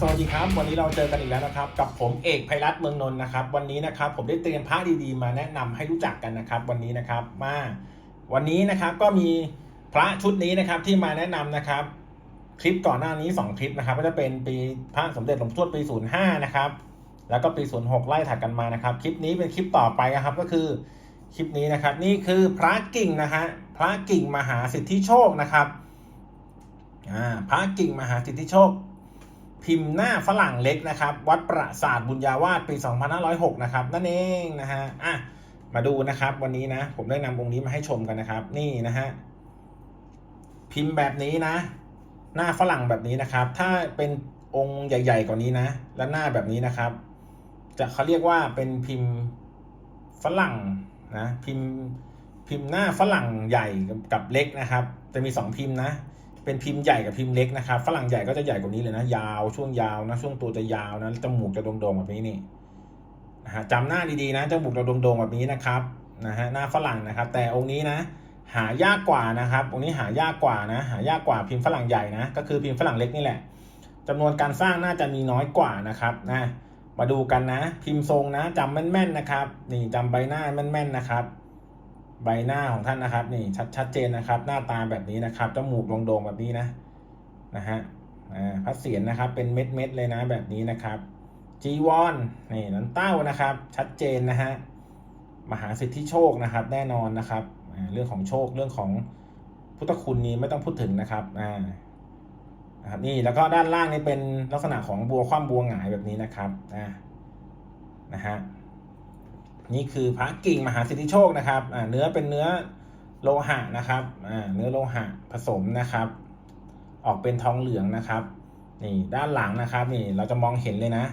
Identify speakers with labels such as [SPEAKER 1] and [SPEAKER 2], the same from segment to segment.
[SPEAKER 1] สวัสดีครับ วันนี้เราเจอกันอีกแล้วนะครับ กับผมเอกไพรัตน์เมืองนนท์นะครับ วันนี้นะครับผมได้เตรียมพระดีๆ มาแนะนำให้รู้จักกันนะครับ วันนี้นะครับมา วันนี้นะครับก็มีพระชุดนี้นะครับที่มาแนะนำนะครับ คลิปก่อนหน้านี้ 2 คลิปนะครับ ก็จะเป็นปีพระสมเด็จหลวงพ่ทวดปี 05 นะครับ แล้วก็ปี 06 ไล่ถัดกันมานะครับ คลิปนี้เป็นคลิปต่อไปนะครับ ก็คือคลิปนี้นะครับ นี่คือพระกิ่งนะฮะพระกิ่งมหาสิทธิโชคนะครับอ่าพระกิ่งมหาสิทธิโชค พิมพ์หน้าฝรั่งเล็กนะครับ วัดประสาทบุญญาวาสปี 2506 นะครับ นั่นเองนะฮะอะมาดูนะครับ วันนี้นะ ผมได้นำองค์นี้มาให้ชมกันนะครับ นี่นะฮะพิมพ์แบบนี้นะ หน้าฝรั่งแบบนี้นะครับ ถ้าเป็นองค์ใหญ่ ๆ กว่านี้นะ และหน้าแบบนี้นะครับ จะเขาเรียกว่าเป็นพิมพ์ฝรั่งนะพิมพ์พิมพ์หน้าฝรั่งใหญ่กับเล็กนะครับ จะมีสองพิมพ์นะ เป็นพิมพ์ใหญ่กับพิมพ์เล็กนะครับฝรั่งใหญ่ก็จะใหญ่กว่านี้เลยนะ ยาวช่วงยาวนะ ช่วงตัวจะยาวนะจมูกจะโด่งๆแบบนี้นี่นะฮะจำหน้าดีๆนะจมูกจะโด่งๆแบบนี้นะครับนะฮะหน้าฝรั่งนะครับ แต่องค์นี้นะหายากกว่านะครับ องค์นี้หายากกว่านะ หายากกว่าพิมพ์ฝรั่งใหญ่นะ ก็คือพิมพ์ฝรั่งเล็กนี่แหละจำนวนการสร้างน่าจะมีน้อยกว่านะครับนะมาดูกันนะ พิมพ์ทรงนะจำแม่นๆนะครับ นี่จำใบหน้าแม่นๆนะครับ ใบหน้าของท่านนะครับ นี่ชัดชัดเจนนะครับ หน้าตาแบบนี้นะครับจมูกโด่งๆแบบนี้นะนะฮะอ่าพระเศียรนะครับ เป็นเม็ดเม็ดๆเลยนะแบบนี้นะครับจีวอนนี่นันเต้านะครับ ชัดเจนนะฮะมหาสิทธิโชคนะครับ แน่นอนนะครับ เรื่องของโชคเรื่องของพุทธคุณนี้ไม่ต้องพูดถึงนะครับอ่านะครับนี่แล้วก็ด้านล่างนี่เป็นลักษณะของบัวคว่ำบัวหงายแบบนี้นะครับอ่านะฮะ นี่คือพระกิ่งมหาสิทธิโชคนะครับเนื้อเป็นเนื้อโลหะนะครับเนื้อโลหะผสมนะครับ ออกเป็นทองเหลืองนะครับ นี่ด้านหลังนะครับ นี่เราจะมองเห็นเลยนะ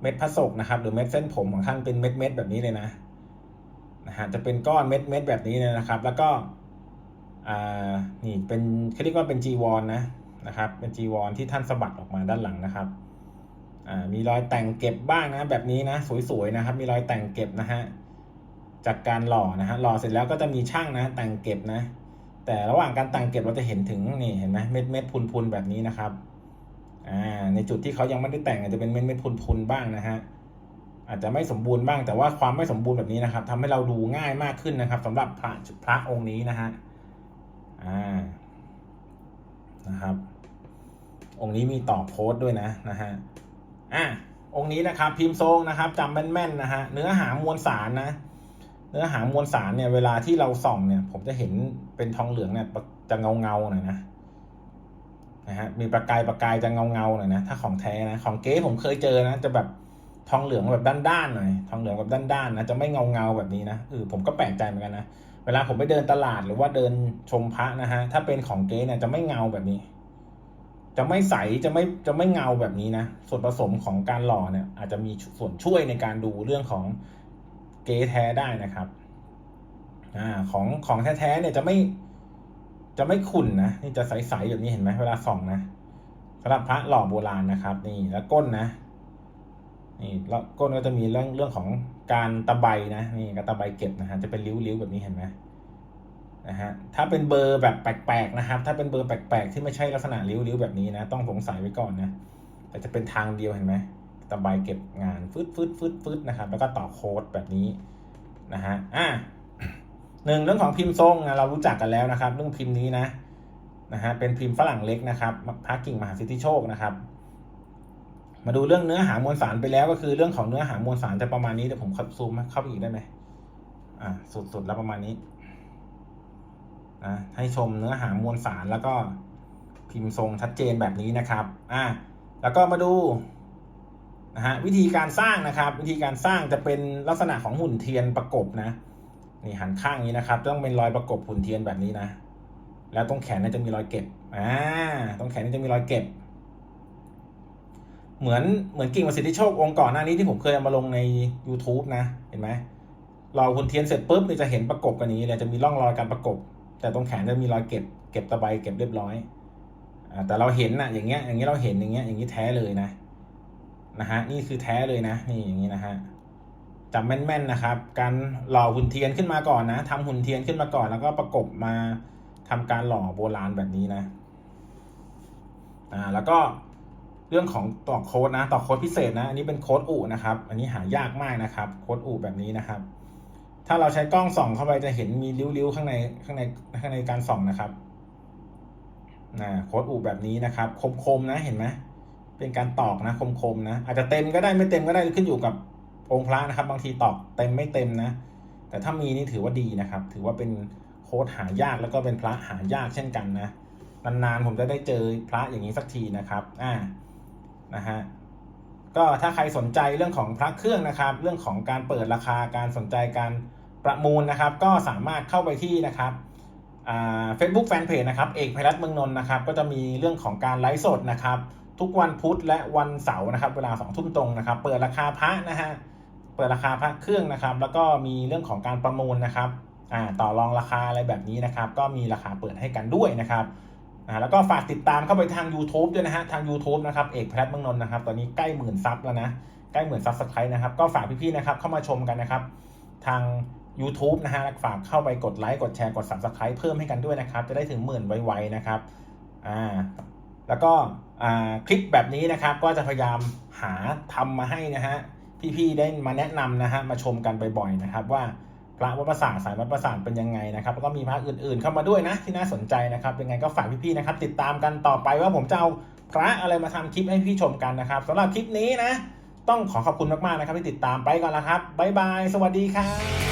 [SPEAKER 1] เม็ดพระศกนะครับ หรือเม็ดเส้นผมของท่านเป็นเม็ดเม็ดๆแบบนี้เลยนะนะฮะจะเป็นก้อนเม็ดเม็ดๆแบบนี้เลยนะครับ แล้วก็อ่านี่เป็นเขาเรียกว่าเป็นจีวรนนะนะครับ เป็นจีวรที่ท่านสะบัดออกมาด้านหลังนะครับ มีรอยแต่งเก็บบ้างนะ แบบนี้นะ สวยๆนะครับ มีรอยแต่งเก็บนะฮะจากการหล่อนะฮะหล่อเสร็จแล้วก็จะมีช่างนะ แต่งเก็บนะ แต่ระหว่างการแต่งเก็บเราจะเห็นถึงนี่เห็นไหมเม็ดเม็ดๆพุนๆแบบนี้นะครับอ่าในจุดที่เขายังไม่ได้แต่งอาจจะเป็นเม็ดเม็ดๆพุนๆบ้างนะฮะอาจจะไม่สมบูรณ์บ้างแต่ว่าความไม่สมบูรณ์แบบนี้นะครับทำให้เราดูง่ายมากขึ้นนะครับสำหรับพระพระองค์นี้นะฮะอ่านะครับ องค์นี้มีต่อโพสต์ด้วยนะนะฮะ อะองค์นี้นะครับ พิมพ์ทรงนะครับจำแม่นๆนะฮะเนื้อหามวลสารนะ เนื้อหามวลสารเนี่ย เวลาที่เราส่องเนี่ย ผมจะเห็นเป็นทองเหลืองเนี่ยจะเงาเงาๆหน่อยนะนะฮะมีประกายประกายจะเงาเงาๆหน่อยนะถ้าของแท้นะของเก๊ผมเคยเจอนะ จะแบบทองเหลืองแบบด้านๆหน่อยทองเหลืองแบบด้านๆนะจะไม่เงาเงาๆแบบนี้นะเออผมก็แปลกใจเหมือนกันนะเวลาผมไปเดินตลาดหรือว่าเดินชมพระนะฮะถ้าเป็นของเก๊เนี่ยจะไม่เงาแบบนี้ จะไม่ใสจะไม่จะไม่เงาแบบนี้นะ ส่วนผสมของการหล่อเนี่ย อาจจะมีส่วนช่วยในการดูเรื่องของเกแท้ได้นะครับอ่าของของแท้ๆเนี่ยจะไม่จะไม่ขุ่นนะนี่จะใสๆแบบนี้เห็นไหมเวลาส่องนะสำหรับพระหล่อโบราณนะครับ นี่แล้วก้นนะนี่แล้วก้นก็จะมีเรื่องเรื่องของการตะไบนะนี่ก็ตะไบเก็บนะฮะจะเป็นริ้วๆแบบนี้เห็นไหม นะฮะถ้าเป็นเบอร์แบบแปลกๆนะครับ ถ้าเป็นเบอร์แปลกๆที่ไม่ใช่ลักษณะริ้วๆแบบนี้นะ ต้องสงสัยไว้ก่อนนะแต่จะเป็นทางเดียวเห็นไหมตะไบเก็บงานฟึดฟึดฟึดฟึดนะครับ แล้วก็ต่อโค้ดแบบนี้นะฮะอะหนึ่งเรื่องของพิมพ์ทรงนะเรารู้จักกันแล้วนะครับ เรื่องพิมพ์นี้นะนะฮะเป็นพิมพ์ฝรั่งเล็กนะครับพระกิ่งมหาสิทธิโชคนะครับ มาดูเรื่องเนื้อหามวลสารไปแล้วก็คือเรื่องของเนื้อหามวลสารจะประมาณนี้เดี๋ยวผมขับซูมเข้าไปอีกได้ไหมอ่าสุดๆแล้วประมาณนี้ นะให้ชมเนื้อหามวลสารแล้วก็พิมพ์ทรงชัดเจนแบบนี้นะครับอะแล้วก็มาดูนะฮะวิธีการสร้างนะครับ วิธีการสร้างจะเป็นลักษณะของหุ่นเทียนประกบนะนี่หันข้างนี้นะครับ ต้องเป็นรอยประกบหุ่นเทียนแบบนี้นะ แล้วตรงแขนนี่จะมีรอยเก็บอ่าตรงแขนนี่จะมีรอยเก็บ เหมือนเหมือนกิ่งประสิทธิโชคองค์ก่อนหน้านี้ที่ผมเคยเอามาลงใน YouTube นะ เห็นไหมเราหุ่นเทียนเสร็จปุ๊บเนี่ยจะเห็นประกบกันนี้เลยจะมีร่องรอยการประกบ แต่ตรงแขนจะมีรอยเก็บเก็บตะไบเก็บเรียบร้อยอ่าแต่เราเห็นนะอย่างเงี้ยอย่างเงี้ยเราเห็นอย่างเงี้ยอย่างงี้แท้เลยนะนะฮะนี่คือแท้เลยนะนี่อย่างงี้นะฮะจำแม่นๆนะครับ การหล่อหุ่นเทียนขึ้นมาก่อนนะทำหุ่นเทียนขึ้นมาก่อน แล้วก็ประกบมาทำการหล่อโบราณแบบนี้นะอ่าแล้วก็เรื่องของต่อโค้ดนะต่อโค้ดพิเศษนะ อันนี้เป็นโค้ดอูนะครับ อันนี้หายากมากนะครับ โค้ดอูแบบนี้นะครับ ถ้าเราใช้กล้องส่องเข้าไปจะเห็นมีริ้วๆข้างในข้างในข้างในการส่องนะครับนะโค้ดอูแบบนี้นะครับ คมๆนะเห็นไหมเป็นการตอกนะคมๆนะอาจจะเต็มก็ได้ไม่เต็มก็ได้ขึ้นอยู่กับองค์พระนะครับ บางทีตอกเต็มไม่เต็มนะ แต่ถ้ามีนี่ถือว่าดีนะครับ ถือว่าเป็นโค้ดหายากแล้วก็เป็นพระหายากเช่นกันนะนานๆผมจะได้เจอพระอย่างนี้สักทีนะครับ อ่านะฮะ ก็ถ้าใครสนใจเรื่องของพระเครื่องนะครับ เรื่องของการเปิดราคาการสนใจการประมูลนะครับ ก็สามารถเข้าไปที่นะครับเฟซบุ๊กแฟนเพจนะครับเอกไพรัตเมืองนนท์นะครับ ก็จะมีเรื่องของการไลฟ์สดนะครับ ทุกวันพุธและวันเสาร์นะครับ เวลาสองทุ่มตรงนะครับ เปิดราคาพระนะฮะเปิดราคาพระเครื่องนะครับ แล้วก็มีเรื่องของการประมูลนะครับต่อรองราคาอะไรแบบนี้นะครับ ก็มีราคาเปิดให้กันด้วยนะครับ อ่าแล้วก็ฝากติดตามเข้าไปทาง YouTube ด้วยนะฮะ ทาง YouTube นะครับ เอกแพทเมืองนนท์นะครับ ตอนนี้ใกล้หมื่นซับแล้วนะ ใกล้หมื่นซับสไครต์นะครับ ก็ฝากพี่ๆนะครับ เข้ามาชมกันนะครับ ทาง YouTube นะฮะฝากเข้าไปกดไลค์ กดแชร์ กด Subscribe เพิ่มให้กันด้วยนะครับ จะได้ถึงหมื่นไวๆนะครับ อ่า แล้วก็อ่าคลิปแบบนี้นะครับ ก็จะพยายามหาทำมาให้นะฮะ พี่ๆได้มาแนะนำนะฮะ มาชมกันบ่อยๆนะครับว่า ระวัดประสาทสายวัดประสาทเป็นยังไงนะครับแล้วก็มีพระอื่น ๆ เข้ามาด้วยนะที่น่าสนใจนะครับยังไงก็ฝากพี่ๆนะครับ ติดตามกันต่อไปว่าผมจะเอาพระอะไรมาทำคลิปให้พี่ชมกันนะครับสำหรับคลิปนี้นะ ต้องขอขอบคุณมากๆนะครับที่ติดตามไปก่อนละครับบ๊ายบายสวัสดีครับ